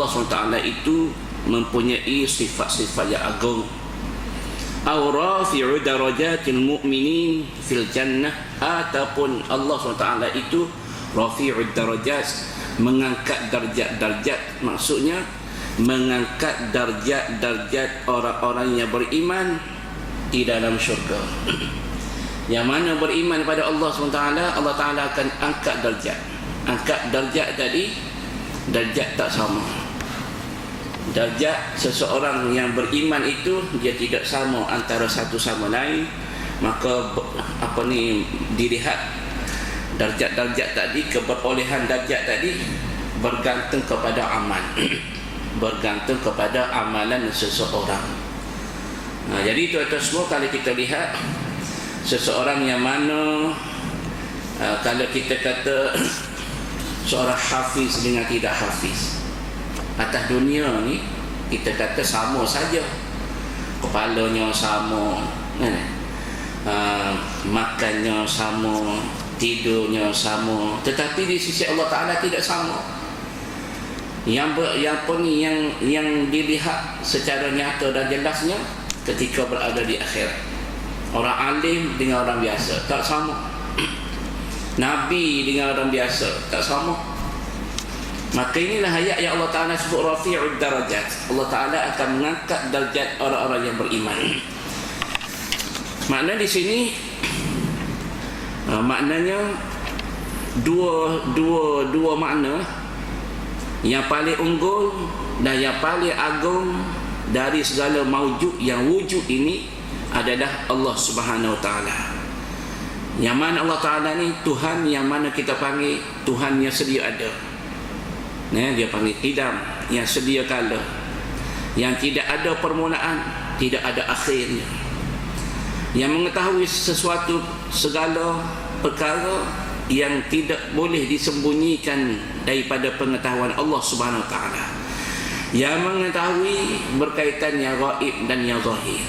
Allah SWT itu mempunyai sifat-sifat yang agung. Aw rafi'u darajatil mu'minin fil jannah ataupun Allah SWT itu rafi'u darajat mengangkat darjat-darjat maksudnya mengangkat darjat-darjat orang-orang yang beriman di dalam syurga. Yang mana beriman pada Allah SWT Allah Ta'ala akan angkat darjat. Angkat darjat tadi darjat tak sama darjat seseorang yang beriman itu dia tidak sama antara satu sama lain. Maka apa ni dilihat darjat-darjat tadi keberolehan darjat tadi bergantung kepada amal. Bergantung kepada amalan seseorang. Nah, jadi itu atas semua kalau kita lihat seseorang yang mana uh, kalau kita kata seorang hafiz dengan tidak hafiz atas dunia ni kita kata sama saja. Kepalanya sama kan? uh, makannya sama tidurnya sama. Tetapi di sisi Allah Taala tidak sama. Yang ber, yang ni yang yang dilihat secara nyata dan jelasnya ketika berada di akhirat. Orang alim dengan orang biasa tak sama. Nabi dengan orang biasa tak sama Maka inilah ayat yang Allah Ta'ala sebut Rafi'ud darajat. Allah Ta'ala akan mengangkat darjat orang-orang yang beriman. Makna di sini uh, Maknanya Dua dua dua makna. Yang paling unggul Dan yang paling agung Dari segala maujud yang wujud ini Adalah Allah Subhanahu Ta'ala. Yang mana Allah Ta'ala ni Tuhan yang mana kita panggil Tuhan yang sedia ada ya, dia panggil qidam yang sedia kala. Yang tidak ada permulaan tidak ada akhirnya. Yang mengetahui sesuatu segala perkara yang tidak boleh disembunyikan daripada pengetahuan Allah Subhanahu taala. Yang mengetahui berkaitan yang gaib dan yang zahir.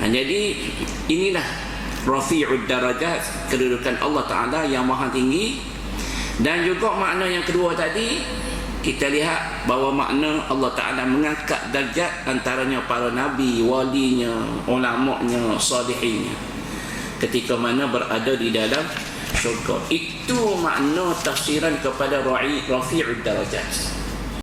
Nah, jadi inilah rafi'ud darajat kedudukan Allah taala yang maha tinggi dan juga makna yang kedua tadi kita lihat bahawa makna Allah Ta'ala mengangkat darjat antaranya para nabi, walinya, ulama'nya, salihinnya. Ketika mana berada di dalam syurga. Itu makna tafsiran kepada rafi'ud darajat